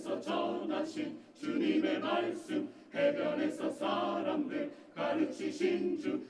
해변에서 전하신 주님의 말씀 해변에서 사람들 가르치신 주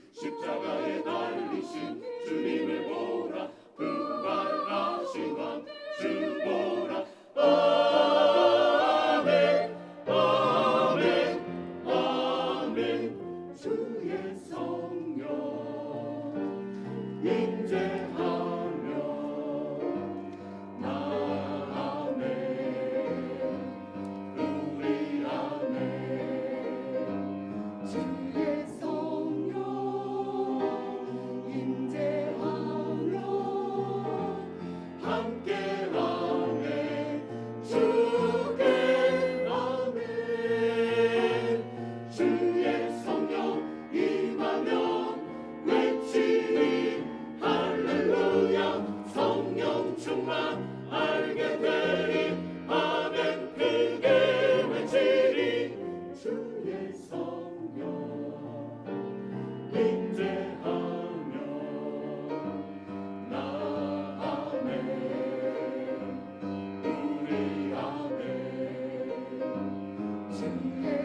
to